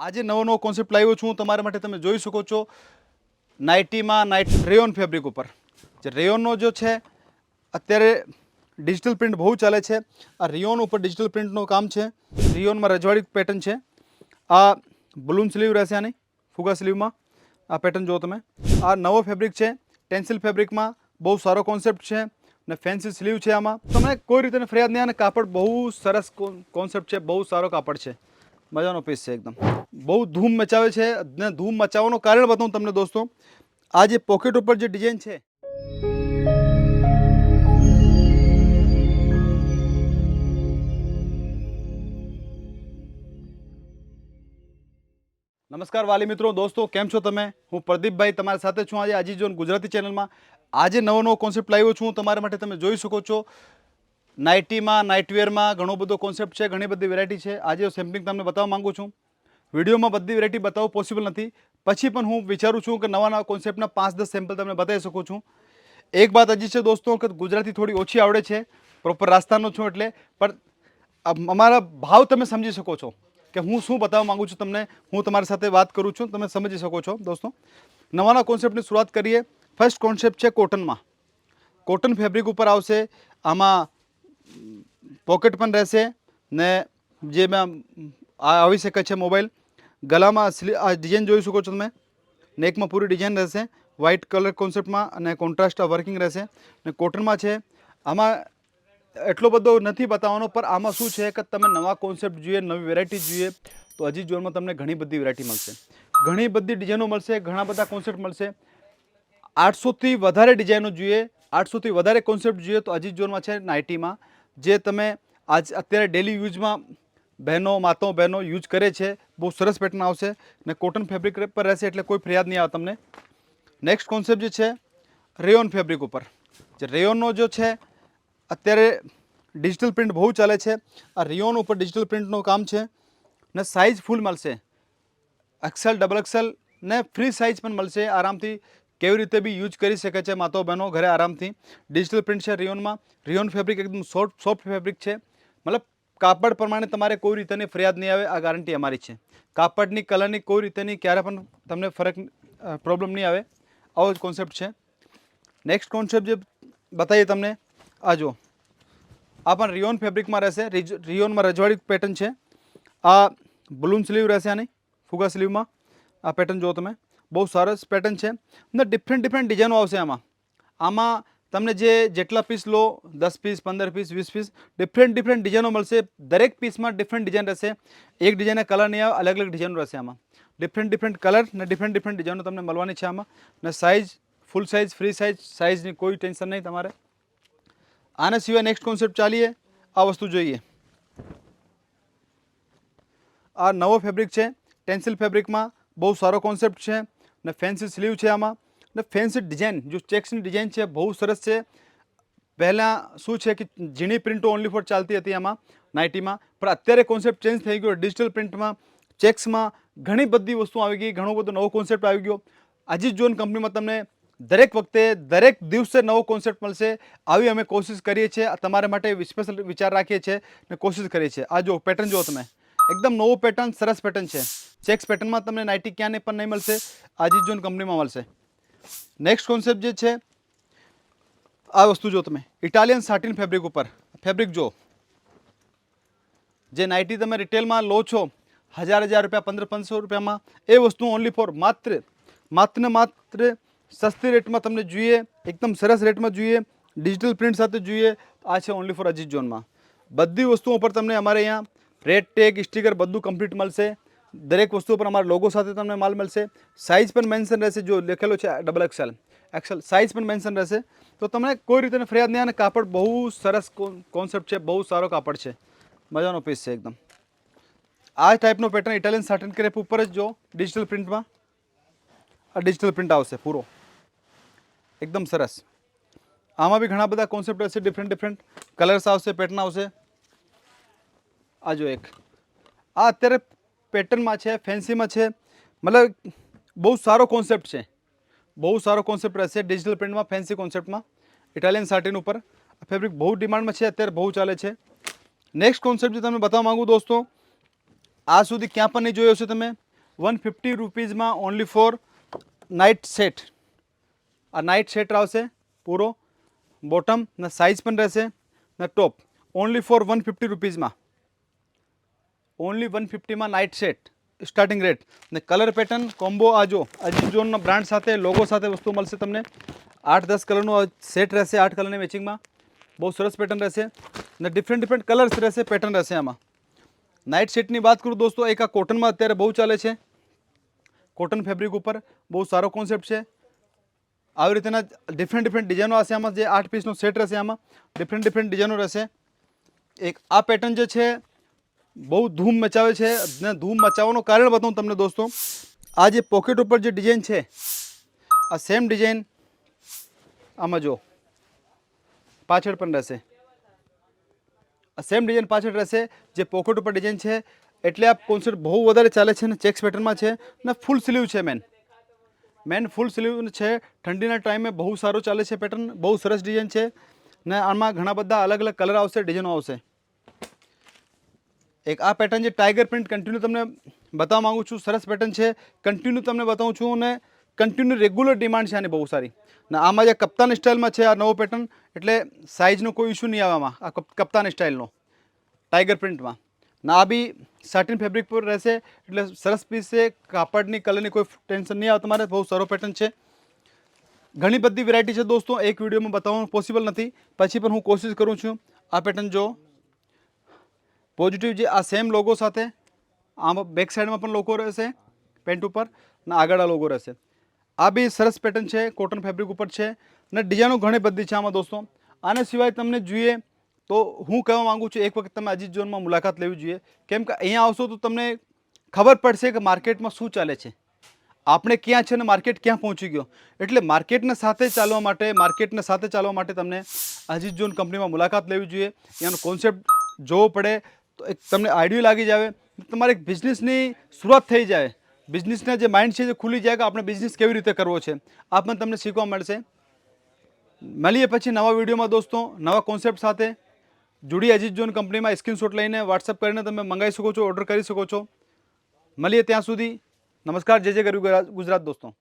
આજે નવો નવો કોન્સેપ્ટ લાવ્યો છું. તમારા માટે તમે જોઈ શકો છો. નાઇટીમાં નાઇટ રેયોન ફેબ્રિક ઉપર. જે રેયોનનો જો છે, અત્યારે ડિજિટલ પ્રિન્ટ બહુ ચાલે છે. આ રિયોન ઉપર ડિજિટલ પ્રિન્ટનું કામ છે. રિયોનમાં રજવાડી પેટર્ન છે. આ બલૂન સ્લીવ રહેશે આની ફુગા સ્લીવમાં આ પેટર્ન જુઓ તમે. આ નવો ફેબ્રિક છે. ટેન્સિલ ફેબ્રિકમાં બહુ સારો કોન્સેપ્ટ છે ને ફેન્સી સ્લીવ છે આમાં. તમને કોઈ રીતે ફરિયાદ નહીં, અને કાપડ બહુ સરસ કોન્સેપ્ટ છે, બહુ સારો કાપડ છે. મજાનો પીસ છે એકદમ. બહુ ધૂમ મચાવે છે ને ધૂમ મચાવવાનું કારણ બતાવું તમને દોસ્તો. આ જે પોકેટ ઉપર જે ડિઝાઇન છે. નમસ્કાર વાલી મિત્રો, દોસ્તો, કેમ છો તમે? હું પ્રદીપભાઈ તમારી સાથે છું આજે આજી જોન ગુજરાતી ચેનલમાં આજે નવો નવો કોન્સેપ્ટ લાવ્યો છું. તમારા માટે તમે જોઈ શકો છો. નાઇટીમાં, નાઇટવેરમાં ઘણો બધો કોન્સેપ્ટ છે, ઘણી બધી વેરાયટી છે. આજે સેમ્પલિંગ તમને બતાવવા માંગુ છું. વિડીયોમાં બધી વેરાયટી બતાવવું પોસિબલ નથી. પછી પણ હું વિચારું છું કે નવા નવા કોન્સેપ્ટના પાંચ દસ સેમ્પલ તમને બતાવી શકું છું. એક વાત હજી છે દોસ્તો કે ગુજરાતી થોડી ઓછી આવડે છે. પ્રોપર રાસ્તાનો છું એટલે. પણ અમારા ભાવ તમે સમજી શકો છો કે હું શું બતાવવા માગું છું તમને. હું તમારી સાથે વાત કરું છું. તમે સમજી શકો છો દોસ્તો. નવાના કોન્સેપ્ટની શરૂઆત કરીએ. ફર્સ્ટ કોન્સેપ્ટ છે કોટનમાં કોટન ફેબ્રિક ઉપર આવશે. આમાં પોકેટ પણ રહેશે ને જે મેં આવી શકે છે મોબાઈલ. ગલામાં આ ડિઝાઇન જોઈ શકો છો તમે. નેકમાં પૂરી ડિઝાઇન રહેશે. વ્હાઇટ કલર કોન્સેપ્ટમાં અને કોન્ટ્રાસ્ટ વર્કિંગ રહેશે. ને કોટનમાં છે. આમાં એટલો બધો નથી બતાવવાનો, પણ આમાં શું છે કે તમે નવા કોન્સેપ્ટ જોઈએ, નવી વેરાયટી જોઈએ, તો અજીત જોનમાં તમને ઘણી બધી વેરાયટી મળશે. ઘણી બધી ડિઝાઇનો મળશે, ઘણા બધા કોન્સેપ્ટ મળશે. આઠસોથી વધારે ડિઝાઇનો જોઈએ, આઠસોથી વધારે કોન્સેપ્ટ જોઈએ, તો અજીત જોનમાં છે નાઇટીમાં. જે તમે આજ અત્યારે ડેલી યુઝમાં બહેનો માતો બહેનો યુઝ કરે છે, બહુ સરસ પેટર્ન આવશે ને કોટન ફેબ્રિક પર રહેશે એટલે કોઈ ફરિયાદ નહીં આવે તમને. નેક્સ્ટ કોન્સેપ્ટ જે છે રેયોન ફેબ્રિક ઉપર. જે રેયોનનો જો છે, અત્યારે ડિજિટલ પ્રિન્ટ બહુ ચાલે છે. આ રેયોન ઉપર ડિજિટલ પ્રિન્ટનું કામ છે ને સાઇઝ ફૂલ મળશે. એક્સેલ ડબલ એક્સેલ ને ફ્રી સાઇઝ પણ મળશે. આરામથી કેવી રીતે બી યુઝ કરી શકે છે માતાઓ બહેનો ઘરે આરામથી? ડિજિટલ પ્રિન્ટ છે રિયોનમાં. રિયોન ફેબ્રિક એકદમ સોફ્ટ સોફ્ટ ફેબ્રિક છે. મતલબ કાપડ પ્રમાણે તમારે કોઈ રીતેની ફરિયાદ નહીં આવે, આ ગારંટી અમારી છે. કાપડની, કલરની કોઈ રીતેની ક્યારે પણ તમને ફરક પ્રોબ્લેમ નહીં આવે. આવો જ કોન્સેપ્ટ છે. નેક્સ્ટ કોન્સેપ્ટ જે બતાવીએ તમને, આ જો આ પણ રિયોન ફેબ્રિકમાં રહેશે. રિયોનમાં રજવાડી પેટર્ન છે. આ બલૂન સ્લીવ રહેશે આની ફુગા સ્લીવમાં આ પેટર્ન જુઓ તમે. બહુ સરસ પેટર્ન છે. ને ડિફરન્ટ ડિફરન્ટ ડિઝાઇનો આવશે આમાં. આમાં તમને જે જેટલા પીસ લો, દસ પીસ પંદર પીસ વીસ પીસ ડિફરન્ટ ડિફરન્ટ ડિઝાઇનો મળશે. દરેક પીસમાં ડિફરન્ટ ડિઝાઇન રહેશે. એક ડિઝાઇનના કલર નહીં આવે અલગ અલગ ડિઝાઇનો રહેશે આમાં. ડિફરન્ટ ડિફરન્ટ કલર ને ડિફરન્ટ ડિફરન્ટ ડિઝાઇનો તમને મળવાની છે આમાં. ને size full size free size સાઇઝની કોઈ ટેન્શન નહીં તમારે. આના સિવાય નેક્સ્ટ કોન્સેપ્ટ ચાલીએ. આ વસ્તુ જોઈએ. આ નવો ફેબ્રિક છે. ટેન્સિલ ફેબ્રિકમાં બહુ સારો કોન્સેપ્ટ છે. ને ફેન્સી સ્લીવ છે આમાં. ને ફેન્સી ડિઝાઇન જો ચેક્સની ડિઝાઇન છે, બહુ સરસ છે. પહેલાં શું છે કે ઝીણી પ્રિન્ટો ઓનલી ફોર ચાલતી હતી આમાં નાઇટીમાં પણ અત્યારે કોન્સેપ્ટ ચેન્જ થઈ ગયો ડિજિટલ પ્રિન્ટમાં ચેક્સમાં ઘણી બધી વસ્તુ આવી ગઈ, ઘણો બધો નવો કોન્સેપ્ટ આવી ગયો. અજીત જોન કંપનીમાં તમને દરેક વખતે, દરેક દિવસે નવો કોન્સેપ્ટ મળશે. આવી અમે કોશિશ કરીએ છીએ, તમારા માટે સ્પેશિયલ વિચાર રાખીએ છીએ ને કોશિશ કરીએ છીએ. આ જો પેટર્ન જુઓ તમે. એકદમ નવો પેટર્ન સરસ પેટર્ન છે. ચેક્સ પેટર્નમાં તમને નાઇટી ક્યાંને પણ નહીં મળશે અજીત જોન કંપનીમાં મળશે. નેક્સ્ટ કોન્સેપ્ટ જે છે, આ વસ્તુ જો તમે. ઇટાલિયન સાટિન ફેબ્રિક ઉપર. ફેબ્રિક જો જે નાઇટી તમે રિટેલમાં લો છો, હજાર હજાર રૂપિયા, પંદર પંદરસો રૂપિયામાં, એ વસ્તુ ઓનલી ફોર માત્ર માત્ર ને માત્ર સસ્તી રેટમાં તમને જોઈએ, એકદમ સરસ રેટમાં જોઈએ ડિજિટલ પ્રિન્ટ સાથે જોઈએ, આ છે ઓનલી ફોર અજીત ઝોનમાં બધી વસ્તુઓ પર તમને અમારે અહીંયા રેડ ટેગ સ્ટીકર બધું કમ્પ્લીટ મળશે. દરેક વસ્તુ પર અમારા લોગો સાથે તમને માલ મળશે. સાઇઝ પણ મેન્શન રહેશે, જો લખેલો છે ડબલ એક્સેલ એક્સેલ સાઇઝ પણ મેન્શન રહેશે. તો તમને કોઈ રીતે ફરિયાદ નહીં, અને કાપડ બહુ સરસ કોન્સેપ્ટ છે, બહુ સારો કાપડ છે. મજાનો પીસ છે એકદમ. આ ટાઈપનો પેટર્ન ઇટાલિયન સાટન ક્રેપ ઉપર જ જો ડિજિટલ પ્રિન્ટમાં આ ડિજિટલ પ્રિન્ટ આવશે પૂરો. એકદમ સરસ. આમાં બી ઘણા બધા કોન્સેપ્ટ હશે ડિફરન્ટ ડિફરન્ટ કલર્સ આવશે પેટર્ન આવશે. આ જો એક. આ અત્યારે પેટર્નમાં છે, ફેન્સીમાં છે. મતલબ બહુ સારો કોન્સેપ્ટ છે. બહુ સારો કોન્સેપ્ટ રહેશે ડિજિટલ પ્રિન્ટમાં ફેન્સી કોન્સેપ્ટમાં ઇટાલિયન સાટિન ઉપર. ફેબ્રિક બહુ ડિમાન્ડમાં છે, અત્યારે બહુ ચાલે છે. નેક્સ્ટ કોન્સેપ્ટ જે તમને બતાવવા માગું દોસ્તો, આ સુધી ક્યાં પણ નહીં જોયો હશે તમે વન ફિફ્ટી રૂપીઝમાં ઓનલી ફોર નાઇટ સેટ આ નાઇટ સેટ આવશે પૂરો. બોટમ ને સાઇઝ પણ રહેશે. ને top only for one fifty રૂપીઝમાં. Only one ફિફ્ટીમાં નાઇટ સેટ સ્ટાર્ટિંગ રેટ ને કલર પેટર્ન કોમ્બો આ જો અજીત બ્રાન્ડ સાથે લોગો સાથે વસ્તુ મળશે તમને. આઠ, દસ કલરનો સેટ રહેશે આઠ કલરની મેચિંગમાં બહુ સરસ પેટર્ન રહેશે. અને ડિફરન્ટ ડિફરન્ટ કલર્સ રહેશે પેટર્ન રહેશે આમાં. નાઇટ સેટની વાત કરું દોસ્તો, એક આ કોટનમાં અત્યારે બહુ ચાલે છે. કોટન ફેબ્રિક ઉપર બહુ સારો કોન્સેપ્ટ છે. આવી રીતના ડિફરન્ટ ડિફરન્ટ ડિઝાઇનો હશે આમાં, જે આઠ પીસનો સેટ રહેશે આમાં. ડિફરન્ટ ડિફરન્ટ ડિઝાઇનો રહેશે. એક આ પેટર્ન જે છે બહુ ધૂમ મચાવે છે ને ધૂમ મચાવવાનું કારણ બતાવું તમને દોસ્તો. આ જે પોકેટ ઉપર જે ડિઝાઇન છે, આ સેમ ડિઝાઇન આમાં જો પાછળ પણ રહેશે. આ સેમ ડિઝાઇન પાછળ રહેશે. જે પોકેટ ઉપર ડિઝાઇન છે, એટલે આ કોન્સેપ્ટ બહુ વધારે ચાલે છે ને ચેક્સ પેટર્નમાં છે ને ફૂલ સ્લીવ છે મેન મેન ફૂલ સ્લીવ છે. ઠંડીના ટાઈમે બહુ સારું ચાલે છે પેટર્ન બહુ સરસ ડિઝાઇન છે ને આમાં ઘણા બધા અલગ અલગ કલર આવશે ડિઝાઇનો આવશે. એક આ પેટર્ન જે ટાઈગર પ્રિન્ટ કન્ટિન્યુ તમને બતાવવા માગું છું, સરસ પેટર્ન છે. કન્ટિન્યુ તમને બતાવું છું અને કન્ટિન્યુ રેગ્યુલર ડિમાન્ડ છે આની બહુ સારી. ને આમાં જે કપ્તાન સ્ટાઇલમાં છે આ નવો પેટર્ન એટલે સાઇઝનો કોઈ ઇશ્યુ નહીં આવવામાં, આ કપ્તાન સ્ટાઇલનો ટાઈગર પ્રિન્ટમાં ના આ બી સાટિન ફેબ્રિક પર રહેશે, એટલે સરસ પીસ છે, કાપડની કલરની કોઈ ટેન્શન નહીં આવે તમારે, બહુ સારો પેટર્ન છે. ઘણી બધી વેરાયટી છે દોસ્તો, એક વિડીયોમાં બતાવવાનું પોસિબલ નથી. પછી પણ હું કોશિશ કરું છું આ પેટર્ન જો પોઝિટિવ જે આ સેમ લોગો સાથે આમાં બેક સાઈડમાં પણ લોકો રહેશે પેન્ટ ઉપર, ને આગળ આ લોગો રહેશે. આ બી સરસ પેટર્ન છે કોટન ફેબ્રિક ઉપર છે, ને ડિઝાઇનો ઘણી બધી છે આમાં દોસ્તો. આના સિવાય તમને જોઈએ તો હું કહેવા માગું છું, એક વખત તમે અજીત ઝોનમાં મુલાકાત લેવી જોઈએ. કેમ કે અહીંયા આવશો તો તમને ખબર પડશે કે માર્કેટમાં શું ચાલે છે. આપણે ક્યાં છે અને માર્કેટ ક્યાં પહોંચી ગયો. એટલે માર્કેટને સાથે ચાલવા માટે, માર્કેટને સાથે ચાલવા માટે તમને અજીત ઝોન કંપનીમાં મુલાકાત લેવી જોઈએ. એનો કોન્સેપ્ટ જોવો પડે તો એક તમને આઈડિયો લાગી જાય તમારે એક બિઝનેસની શરૂઆત થઈ જાય. બિઝનેસના જે માઇન્ડ છે જે ખુલી જાય કે આપણે બિઝનેસ કેવી રીતે કરવો છે. આ પણ તમને શીખવા મળશે. મળીએ પછી નવા વિડીયોમાં દોસ્તો, નવા કોન્સેપ્ટ સાથે. જુડી અજીત જોન કંપનીમાં સ્ક્રીનશોટ લઈને વોટ્સઅપ કરીને તમે મંગાવી શકો છો ઓર્ડર કરી શકો છો. મળીએ ત્યાં સુધી. નમસ્કાર, જય જય ગરવી ગુજરાત દોસ્તો.